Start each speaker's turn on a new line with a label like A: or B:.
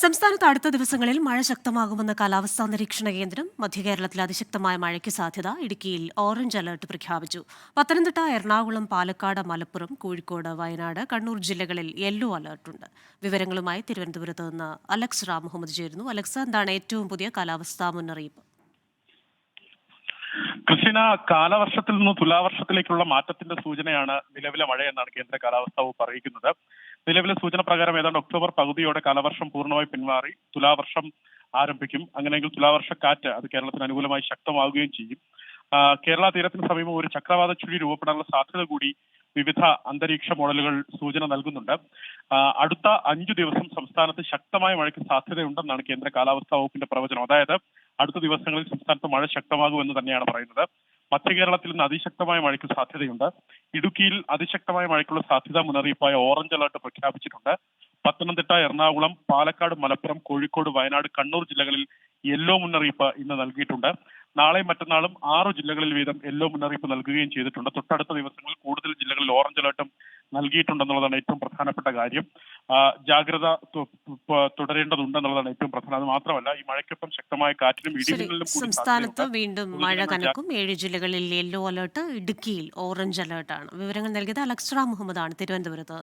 A: സംസ്ഥാനത്ത് അടുത്ത ദിവസങ്ങളിൽ മഴ ശക്തമാകുമെന്ന് കാലാവസ്ഥാ നിരീക്ഷണ കേന്ദ്രം മധ്യകേരളത്തിൽ അതിശക്തമായ മഴയ്ക്ക് സാധ്യത ഇടുക്കിയിൽ ഓറഞ്ച് അലർട്ട് പ്രഖ്യാപിച്ചു. പത്തനംതിട്ട എറണാകുളം പാലക്കാട് മലപ്പുറം കോഴിക്കോട് വയനാട് കണ്ണൂർ ജില്ലകളിൽ യെല്ലോ അലർട്ടുണ്ട്. വിവരങ്ങളുമായി തിരുവനന്തപുരത്ത് നിന്ന് അലക്സ് റാം മുഹമ്മദ് ചേരുന്നു. അലക്സ് എന്താണ് ഏറ്റവും പുതിയ കാലാവസ്ഥാ മുന്നറിയിപ്പ്?
B: കൃഷിന കാലവർഷത്തിൽ നിന്ന് തുലാവർഷത്തിലേക്കുള്ള മാറ്റത്തിന്റെ സൂചനയാണ് നിലവിലെ മഴയെന്നാണ് കേന്ദ്ര കാലാവസ്ഥാ വകുപ്പ് അറിയിക്കുന്നത്. നിലവിലെ സൂചന പ്രകാരം ഏതാണ്ട് ഒക്ടോബർ പകുതിയോടെ കാലവർഷം പൂർണമായി പിന്മാറി തുലാവർഷം ആരംഭിക്കും. അങ്ങനെയെങ്കിൽ തുലാവർഷ കാറ്റ് അത് കേരളത്തിന് അനുകൂലമായി ശക്തമാവുകയും ചെയ്യും. കേരള തീരത്തിന് സമീപം ഒരു ചക്രവാത ചുഴി രൂപപ്പെടാനുള്ള സാധ്യത കൂടി വിവിധ അന്തരീക്ഷ മോഡലുകൾ സൂചന നൽകുന്നുണ്ട്. അടുത്ത അഞ്ചു ദിവസം സംസ്ഥാനത്ത് ശക്തമായ മഴയ്ക്ക് സാധ്യതയുണ്ടെന്നാണ് കേന്ദ്ര കാലാവസ്ഥാ വകുപ്പിന്റെ പ്രവചനം. അതായത് അടുത്ത ദിവസങ്ങളിൽ സംസ്ഥാനത്ത് മഴ ശക്തമാകുമെന്ന് തന്നെയാണ് പറയുന്നത്. മധ്യ കേരളത്തിൽ ഇന്ന് അതിശക്തമായ മഴയ്ക്ക് സാധ്യതയുണ്ട്. ഇടുക്കിയിൽ അതിശക്തമായ മഴയ്ക്കുള്ള സാധ്യത മുന്നറിയിപ്പായ ഓറഞ്ച് അലർട്ട് പ്രഖ്യാപിച്ചിട്ടുണ്ട്. പത്തനംതിട്ട എറണാകുളം പാലക്കാട് മലപ്പുറം കോഴിക്കോട് വയനാട് കണ്ണൂർ ജില്ലകളിൽ യെല്ലോ മുന്നറിയിപ്പ് ഇന്ന് നൽകിയിട്ടുണ്ട്. നാളെ മറ്റന്നാളും ആറു ജില്ലകളിൽ വീതം യെല്ലോ മുന്നറിയിപ്പ് നൽകുകയും ചെയ്തിട്ടുണ്ട്. തൊട്ടടുത്ത ദിവസങ്ങളിൽ കൂടുതൽ ജില്ലകളിൽ ഓറഞ്ച് അലർട്ടും നൽകിയിട്ടുണ്ടെന്നുള്ളതാണ് ഏറ്റവും പ്രധാനപ്പെട്ട കാര്യം. ജാഗ്രത തുടരേണ്ടതുണ്ട് എന്നുള്ളതാണ് തുടരേണ്ടതുണ്ടെന്നുള്ളതാണ് ഏറ്റവും പ്രധാനം. അത് മാത്രമല്ല ഈ മഴയ്ക്കൊപ്പം ശക്തമായ
A: കാറ്റിലും
B: ഇടിമിന്നലിനും
A: സംസ്ഥാനത്ത്. വീണ്ടും മഴ കനക്കും. ഏഴ് ജില്ലകളിൽ യെല്ലോ അലേർട്ട് ഇടുക്കിയിൽ ഓറഞ്ച് അലേർട്ടാണ്. വിവരങ്ങൾ നൽകിയത് അലക്സ്ര മുഹമ്മദാണ് തിരുവനന്തപുരത്ത്.